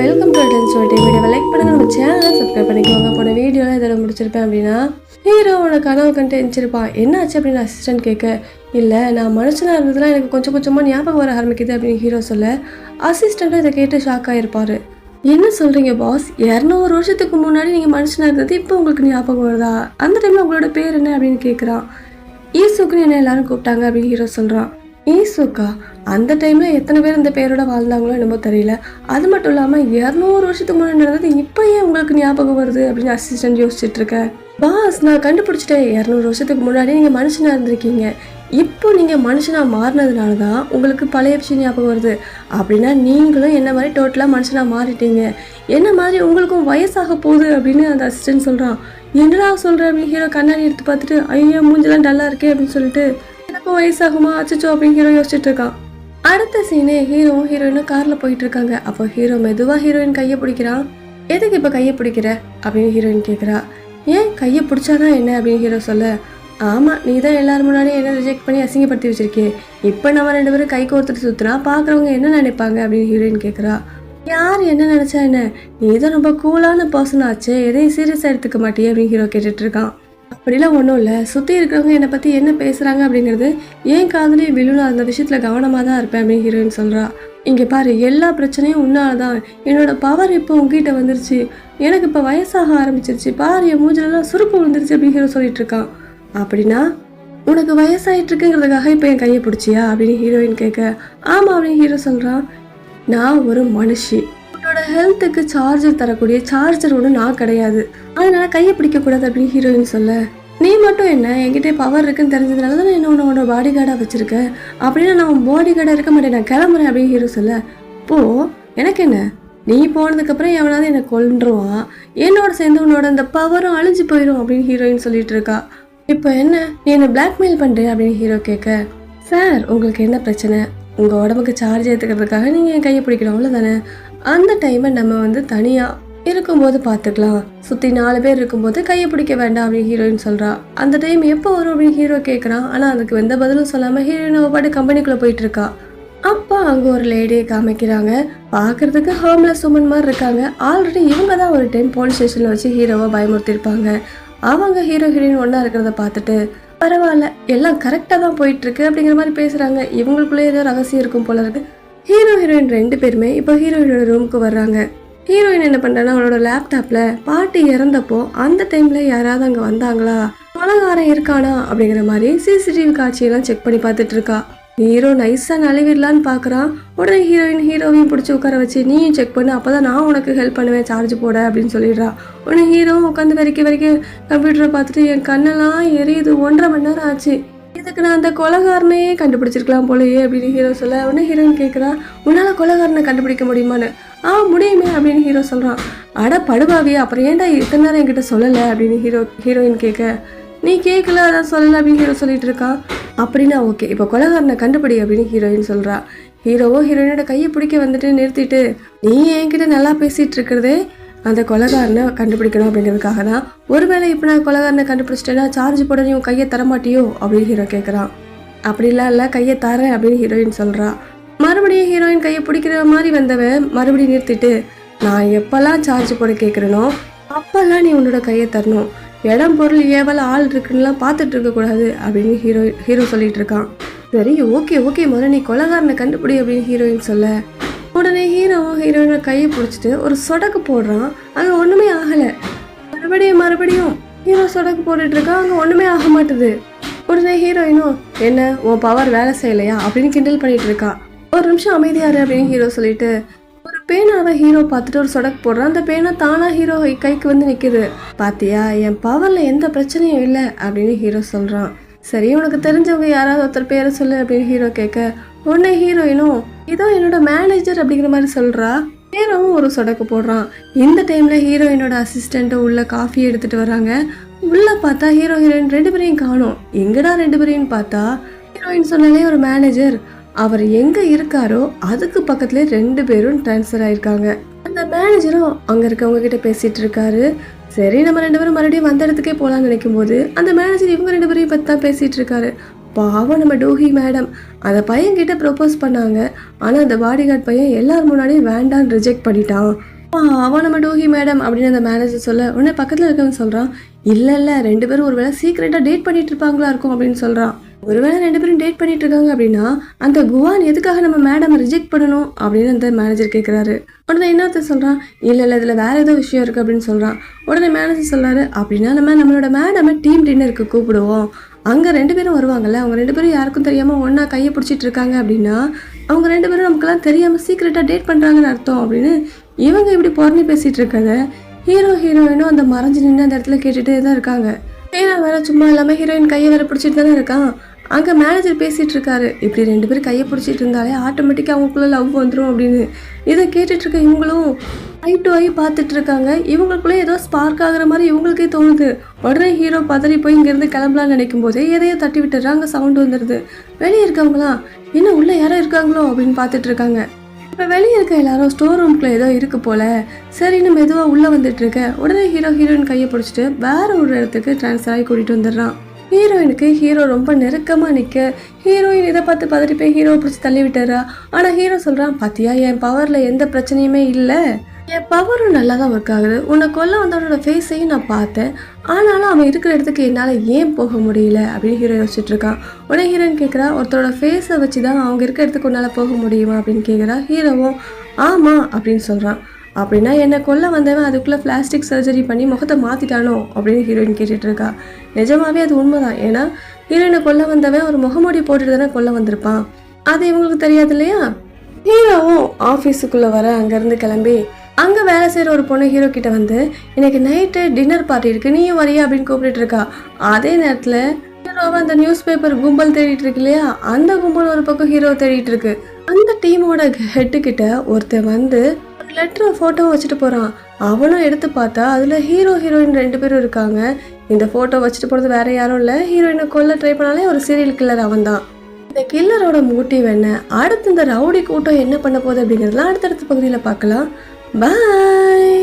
Welcome to சொல்லிட்டு வீடியோவை like பண்ணுங்க நம்ம சேனலை சப்ஸ்கிரைப் பண்ணிக்கோங்க. போன வீடியோவில் இதில் முடிச்சிருப்பேன் அப்படின்னா ஹீரோவோட கனவு கண்டு எந்திரிச்சிருப்பான் என்ன ஆச்சு அப்படின்னு அசிஸ்டன்ட் கேட்க இல்லை நான் மனுஷனாக இருந்ததுலாம் எனக்கு கொஞ்சம் கொஞ்சமாக ஞாபகம் வர ஆரம்பிக்குது அப்படின்னு ஹீரோ சொல்ல அசிஸ்டண்ட்டும் இதை கேட்டு ஷாக் ஆகிருப்பாரு என்ன சொல்கிறீங்க பாஸ் இரநூறு வருஷத்துக்கு முன்னாடி நீங்கள் மனுஷனாக இருந்தது இப்போ உங்களுக்கு ஞாபகம் வருதா? அந்த டைமில் உங்களோட பேர் என்ன? அப்படின்னு கேட்குறான் ஈசுக்குன்னு என்ன எல்லாரும் கூப்பிட்டாங்க அப்படின்னு ஹீரோ சொல்கிறான் ஈசுக்கா அந்த டைமில் எத்தனை பேர் இந்த பேரோட வாழ்ந்தாங்களோ என்னமோ தெரியல. அது மட்டும் இல்லாமல் இரநூறு வருஷத்துக்கு முன்னாடி நடந்தது இப்போ ஏன் உங்களுக்கு ஞாபகம் வருது அப்படின்னு அசிஸ்டன்ட் யோசிச்சுட்டு இருக்கேன் பாஸ் நான் கண்டுபிடிச்சிட்டேன். இரநூறு வருஷத்துக்கு முன்னாடி நீங்கள் மனுஷனாக இருந்திருக்கீங்க. இப்போ நீங்கள் மனுஷனாக மாறினதுனால தான் உங்களுக்கு பழைய விஷயம் ஞாபகம் வருது. அப்படின்னா நீங்களும் என்ன மாதிரி டோட்டலாக மனுஷனாக மாறிட்டீங்க. என்ன மாதிரி உங்களுக்கும் வயசாக போகுது அப்படின்னு அந்த அசிஸ்டன்ட் சொல்கிறான் என்னடா சொல்கிற அப்படின்னு ஹீரோ கண்ணாடி எடுத்து பார்த்துட்டு ஐயோ மூஞ்செல்லாம் டல்லாக இருக்கே அப்படின்னு சொல்லிட்டு எனக்கும் வயசாகுமா அச்சச்சோ அப்படின்னு ஹீரோ யோசிச்சுட்டு இருக்கான் அடுத்த சீனே ஹீரோவும் ஹீரோயினும் காரில் போயிட்டு இருக்காங்க. அப்போ ஹீரோ மெதுவாக ஹீரோயின் கையை பிடிக்கிறான் எதுக்கு இப்போ கையை பிடிக்கிற? அப்படின்னு ஹீரோயின் கேட்குறா ஏன்? கையை பிடிச்சாதான் என்ன? அப்படின்னு ஹீரோ சொல்ல. ஆமாம் நீ தான் எல்லாரும் முன்னாடியும் என்ன ரிஜெக்ட் பண்ணி அசிங்கப்படுத்தி வச்சிருக்கே இப்போ நம்ம ரெண்டு பேரும் கை கோர்த்துட்டு சுற்றுனா பார்க்குறவங்க என்ன நினைப்பாங்க? அப்படின்னு ஹீரோயின் கேட்குறா யார் என்ன நினச்சா என்ன? நீ தான் ரொம்ப கூலான பர்சன் ஆச்சு. எதையும் சீரியஸாக எடுத்துக்க மாட்டியே? அப்படின்னு ஹீரோ கேட்டுட்டு இருக்கான். அப்படிலாம் ஒன்றும் இல்லை. சுற்றி இருக்கிறவங்க என்னை பற்றி என்ன பேசுகிறாங்க அப்படிங்கிறது ஏன் காதலே விழுணும் அந்த விஷயத்தில் கவனமாக தான் இருப்பேன் அப்படின்னு ஹீரோயின் சொல்கிறா இங்கே பாரு எல்லா பிரச்சனையும் உன்னால தான். என்னோட பவர் இப்போ உங்ககிட்ட வந்துருச்சு. எனக்கு இப்போ வயசாக ஆரம்பிச்சிருச்சு. பாரு என் மூஞ்சிலலாம் சுருப்பு விழுந்துருச்சு அப்படின்னு ஹீரோ சொல்லிட்டு இருக்கான். அப்படின்னா உனக்கு வயசாகிட்டு இருக்குங்கிறதுக்காக இப்போ என் கையை பிடிச்சியா? அப்படின்னு ஹீரோயின் கேட்க. ஆமாம் அப்படின்னு ஹீரோ சொல்கிறான் நான் ஒரு மனுஷி. என்னோட ஹெல்த்துக்கு சார்ஜர் தரக்கூடிய சார்ஜர் ஒன்று நான் கிடையாது. அதனால கையை பிடிக்கக்கூடாது அப்படின்னு ஹீரோயின் சொல்ல நீ மட்டும் என்ன என்கிட்ட பவர் இருக்குன்னு தெரிஞ்சதுனால தான் என்ன உன்னோட பாடி கார்டாக வச்சுருக்க? அப்படின்னா நான் பாடி கார்டாக இருக்க மாட்டேன் நான் கிளம்புறேன் அப்படின்னு ஹீரோ சொல்ல போ எனக்கு என்ன? நீ போனதுக்கப்புறம் எவனாவது என்னை கொன்றுவான் என்னோட சேர்ந்து உன்னோட அந்த பவரும் அழிஞ்சு போயிடும் அப்படின்னு ஹீரோயின் சொல்லிட்டு இருக்கா. இப்போ என்ன? நீ என்னை பிளாக்மெயில் பண்ணுறேன் அப்படின்னு ஹீரோ கேட்க சார் உங்களுக்கு என்ன பிரச்சனை? உங்கள் உடம்புக்கு சார்ஜ் ஏற்றுக்கிறதுக்காக நீங்கள் என் கையை பிடிக்கணும் அவ்வளோதானே அந்த டைமை நம்ம வந்து தனியாக இருக்கும்போது பார்த்துக்கலாம். சுற்றி நாலு பேர் இருக்கும்போது கையை பிடிக்க வேண்டாம் அப்படின்னு ஹீரோயின் சொல்கிறா அந்த டைம் எப்போ வரும் அப்படின்னு ஹீரோ கேட்குறான் ஆனால் அதுக்கு எந்த பதிலும் சொல்லாமல் ஹீரோயின் அவள் பாட்டு கம்பெனிக்குள்ளே போயிட்டு இருக்கா. அப்போ அங்கே ஒரு லேடியை காமிக்கிறாங்க. பார்க்கறதுக்கு ஹோம்லெஸ் உமன் மாதிரி இருக்காங்க. ஆல்ரெடி இவங்க தான் ஒரு டைம் போலீஸ் ஸ்டேஷனில் வச்சு ஹீரோவை பயமுறுத்திருப்பாங்க அவங்க ஹீரோ ஹீரோயின் ஒன்றா இருக்கிறத பார்த்துட்டு பரவாயில்ல எல்லாம் கரெக்டாக தான் போயிட்டுருக்கு அப்படிங்கிற மாதிரி பேசுகிறாங்க இவங்களுக்குள்ளே ஏதோ ரகசியம் இருக்கும் போல இருக்கு. ஹீரோ ஹீரோயின் ரெண்டு பேருமே இப்போ ஹீரோயினோட ரூமுக்கு வர்றாங்க. ஹீரோயின் என்ன பண்ணுறேன்னா அவளோட லேப்டாப்பில் பாட்டி இறந்தப்போ அந்த டைமில் யாராவது அங்கே வந்தாங்களா? கொலகாரன் இருக்கானா அப்படிங்கிற மாதிரி சிசிடிவி காட்சியெல்லாம் செக் பண்ணி பார்த்துட்டு இருக்கா. ஹீரோ நைஸாக நழுவிடலான்னு பார்க்குறான் உடனே ஹீரோயின் ஹீரோவையும் பிடிச்சி உட்கார வச்சு நீயும் செக் பண்ணு அப்போ தான் நான் உனக்கு ஹெல்ப் பண்ணுவேன் சார்ஜ் போட அப்படின்னு சொல்லிடுறா. உடனே ஹீரோவும் உட்காந்து வரைக்கும் வரைக்கும் கம்ப்யூட்டரை பார்த்துட்டு என் கண்ணெல்லாம் எரியுது ஒன்றரை மணி நேரம் ஆச்சு. இதுக்கு நான் அந்த கொலகாரனையே கண்டுபிடிச்சிருக்கலாம் போலயே அப்படின்னு ஹீரோ சொல்ல. உடனே ஹீரோயின் கேட்குறா உன்னால் கொலகாரனை கண்டுபிடிக்க முடியுமான்னு? ஆ முடியுமே அப்படின்னு ஹீரோ சொல்கிறான் அட படுபாவி அப்புறம் ஏன்டா இத்தனை நேரம் என்கிட்ட சொல்லலை? அப்படின்னு ஹீரோ ஹீரோயின் கேட்க நீ கேட்கல அதான் சொல்லலை அப்படின்னு ஹீரோ சொல்லிட்டு இருக்கான். அப்படின்னா ஓகே. இப்போ கொலகாரனை கண்டுபிடி அப்படின்னு ஹீரோயின் சொல்கிறா ஹீரோவோ ஹீரோயினோட கையை பிடிக்க வந்துட்டு நிறுத்திட்டு நீ என்கிட்ட நல்லா பேசிகிட்டு இருக்கிறதே அந்த கொலகாரனை கண்டுபிடிக்கணும் அப்படிங்கிறதுக்காக தான். ஒருவேளை இப்போ நான் கொலகாரனை கண்டுபிடிச்சிட்டேன்னா சார்ஜ் போட நீ உன் கையை தரமாட்டியோ அப்படின்னு ஹீரோ கேட்குறான் அப்படிலாம் இல்லை கையை தரேன் அப்படின்னு ஹீரோயின் சொல்கிறா மறுபடியும் ஹீரோயின் கையை பிடிக்கிற மாதிரி வந்தவன் மறுபடியும் நிறுத்திட்டு நான் எப்போல்லாம் சார்ஜ் போட கேட்குறேனோ அப்போல்லாம் நீ உன்னோட கையை தரணும். இடம் பொருள் ஏவல் ஆள் இருக்குன்னுலாம் பார்த்துட்டு இருக்கக்கூடாது அப்படின்னு ஹீரோ ஹீரோ சொல்லிட்டு இருக்கான். சரி ஓகே ஓகே முதல்ல நீ கொலகாரனை கண்டுபிடி அப்படின்னு ஹீரோயின் சொல்ல. உடனே ஹீரோவும் ஹீரோயினை கையை பிடிச்சிட்டு ஒரு சொடக்கு போடுறான். அங்கே ஒன்றுமே ஆகலை. மறுபடியும் மறுபடியும் ஹீரோ சொடக்கு போட்டுட்டு இருக்கான் அங்கே ஒன்றுமே ஆக மாட்டுது. உடனே ஹீரோயினும் என்ன உன் பவர் வேலை செய்யலையா? அப்படின்னு கிண்டல் பண்ணிட்டு இருக்கா. ஒரு நிமிஷம் அமைதியாரு அப்படின்னு ஹீரோ சொல்லிட்டு பேனாவை ஹீரோ பார்த்துட்டு ஒரு சொடக்கு போடுறான். அந்த பேனா தானா ஹீரோ கைக்கு வந்து நிற்குது பாத்தியா என் பவரில் எந்த பிரச்சனையும் இல்லை அப்படின்னு ஹீரோ சொல்கிறான் சரி உனக்கு தெரிஞ்சவங்க யாராவது ஒருத்தர் பேரை சொல்லு அப்படின்னு ஹீரோ கேட்க உடனே ஹீரோயினும் இதோ என்னோட மேனேஜர் அப்படிங்கிற மாதிரி சொல்கிறா ஹீரோவும் ஒரு சொடக்கு போடுறான். இந்த டைமில் ஹீரோயினோட அசிஸ்டண்ட்டு உள்ள காஃபி எடுத்துகிட்டு வராங்க. உள்ளே பார்த்தா ஹீரோ ஹீரோயின் ரெண்டு பேரையும் காணும். எங்கடா ரெண்டு பேரையும் பார்த்தா? ஹீரோயின் சொன்னாலே ஒரு மேனேஜர் அவர் எங்க இருக்காரோ அதுக்கு பக்கத்துல ரெண்டு பேரும் ட்ரான்ஸ்ஃபர் ஆயிருக்காங்க. அந்த மேனேஜரும் அங்க இருக்கவங்க கிட்ட பேசிட்டு இருக்காரு. சரி நம்ம ரெண்டு பேரும் மறுபடியும் வந்த இடத்துக்கே போலாம்னு நினைக்கும் போது அந்த மேனேஜர் இவங்க ரெண்டு பேரையும் பத்தி தான் பேசிட்டு இருக்காரு. பாவம் நம்ம டோஹி மேடம் அந்த பையன் கிட்ட ப்ரொபோஸ் பண்ணாங்க. ஆனா அந்த பாடிகார்ட் பையன் எல்லார் முன்னாடியும் வேண்டான்னு ரிஜெக்ட் பண்ணிட்டான். அவன் நம்ம டோஹி மேடம் அப்படின்னு அந்த மேனேஜர் சொல்ல உடனே பக்கத்தில் இருக்கவன் சொல்கிறான் இல்லை இல்லை ரெண்டு பேரும் ஒருவேளை சீக்கிரட்டாக டேட் பண்ணிட்டு இருப்பாங்களா இருக்கும் அப்படின்னு சொல்கிறான் ஒருவேளை ரெண்டு பேரும் டேட் பண்ணிட்டு இருக்காங்க அப்படின்னா அந்த குவான் எதுக்காக நம்ம மேடம் ரிஜெக்ட் பண்ணணும் அப்படின்னு அந்த மேனேஜர் கேட்குறாரு உடனே இன்னொருத்தர் சொல்கிறான் இல்லை இல்லை இதில் வேற ஏதோ விஷயம் இருக்குது அப்படின்னு சொல்கிறான் உடனே மேனேஜர் சொல்கிறாரு அப்படின்னா நம்ம நம்மளோட மேடமை டீம் டின்னருக்கு கூப்பிடுவோம். அங்கே ரெண்டு பேரும் வருவாங்கல்ல அவங்க ரெண்டு பேரும் யாருக்கும் தெரியாமல் ஒன்றா கையை பிடிச்சிட்டு இருக்காங்க அப்படின்னா அவங்க ரெண்டு பேரும் நமக்கெல்லாம் தெரியாமல் சீக்கிரட்டாக டேட் பண்ணுறாங்கன்னு அர்த்தம் அப்படின்னு இவங்க இப்படி பொறணி பேசிகிட்டு இருக்கத ஹீரோ ஹீரோயினும் அந்த மறைஞ்சு நின்று அந்த இடத்துல கேட்டுகிட்டே தான் இருக்காங்க. ஹீரோ வேற சும்மா இல்லாமல் ஹீரோயின் கையை வேற பிடிச்சிட்டு தானே இருக்கான். அங்கே மேனேஜர் பேசிகிட்டு இருக்காரு இப்படி ரெண்டு பேரும் கையை பிடிச்சிட்டு இருந்தாலே ஆட்டோமேட்டிக்காக அவங்களுக்குள்ள லவ் வந்துடும் அப்படின்னு. இதை கேட்டுட்ருக்க இவங்களும் ஐ டு ஐ பார்த்துட்டு இருக்காங்க இவங்களுக்குள்ளே ஏதோ ஸ்பார்க் ஆகுற மாதிரி இவங்களுக்கே தோணுது. உடனே ஹீரோ பதறி போய் இங்கேருந்து கிளம்பலான்னு நினைக்கும் போதே எதையோ தட்டி விட்டுறாங்க சவுண்டு வந்துடுது வெளியே இருக்கவங்களாம் என்ன உள்ளே யாரோ இருக்காங்களோ அப்படின்னு பார்த்துட்டு இருக்காங்க இப்போ வெளியே இருக்க எல்லாரும் ஸ்டோர் ரூம்குள்ளே ஏதோ இருக்கு போல. சரின்னு மெதுவாக உள்ளே வந்துட்டு இருக்க உடனே ஹீரோ ஹீரோயின் கையை பிடிச்சிட்டு வேற ஒரு இடத்துக்கு ட்ரான்ஸ்ஃபர் ஆகி கூட்டிகிட்டு வந்துடுறான். ஹீரோயினுக்கு ஹீரோ ரொம்ப நெருக்கமாக நிற்க ஹீரோயின் இதை பார்த்து பதறி போய் ஹீரோவை பிடிச்சி தள்ளி விட்டுறா ஆனால் ஹீரோ சொல்கிறான் பாத்தியா என் பவரில் எந்த பிரச்சனையுமே இல்லை. என் பவரும் நல்லா தான் ஒர்க் ஆகுது. உன்னை கொல்ல வந்தவனோட ஃபேஸையும் நான் பார்த்தேன். ஆனாலும் அவன் இருக்கிற இடத்துக்கு என்னால் ஏன் போக முடியல? அப்படின்னு ஹீரோ யோசிச்சுட்டு இருக்கான். உடனே ஹீரோயின் கேட்குறா ஒருத்தரோட ஃபேஸை வச்சு தான் அவங்க இருக்கிற இடத்துக்கு உன்னால் போக முடியுமா? அப்படின்னு கேட்குறா ஹீரோவும். ஆமாம் அப்படின்னு சொல்கிறான் அப்படின்னா என்னை கொல்ல வந்தவன் அதுக்குள்ளே பிளாஸ்டிக் சர்ஜரி பண்ணி முகத்தை மாற்றிட்டானோ அப்படின்னு ஹீரோயின் கேட்டுட்டு இருக்கா நிஜமாவே அது உண்மைதான். ஏன்னா ஹீரோயினை கொல்ல வந்தவன் ஒரு முகமூடி போட்டுட்டு தானே கொல்ல வந்திருப்பான். அது இவங்களுக்கு தெரியாது இல்லையா? ஹீரோவும் ஆஃபீஸுக்குள்ளே வர அங்கேருந்து கிளம்பி அங்கே வேலை செய்கிற ஒரு பொண்ணு ஹீரோ கிட்ட வந்து எனக்கு நைட்டு டின்னர் பார்ட்டி இருக்குது நீயும் வரியா? அப்படின்னு கூப்பிட்டு இருக்கா அதே நேரத்தில் ஹீரோவை அந்த நியூஸ் பேப்பர் கும்பல் தேடிட்டு இருக்கு இல்லையா? அந்த கும்பல் ஒரு பக்கம் ஹீரோ தேடிட்டு இருக்கு. அந்த டீமோட ஹெட்டு கிட்ட ஒருத்தன் வந்து லெட்டரும் ஃபோட்டோ வச்சுட்டு போகிறான் அவனும் எடுத்து பார்த்தா அதில் ஹீரோ ஹீரோயின் ரெண்டு பேரும் இருக்காங்க. இந்த ஃபோட்டோ வச்சுட்டு போகிறது வேற யாரும் இல்லை. ஹீரோயினை கொல்ல ட்ரை பண்ணாலே ஒரு சீரியல் கில்லர் அவன் தான் இந்த கில்லரோட மோட்டிவ் என்ன? அடுத்து இந்த ரவுடி கூட்டம் என்ன பண்ண போகுது அப்படிங்கிறதுலாம் அடுத்தடுத்த பகுதியில் பார்க்கலாம். பாய்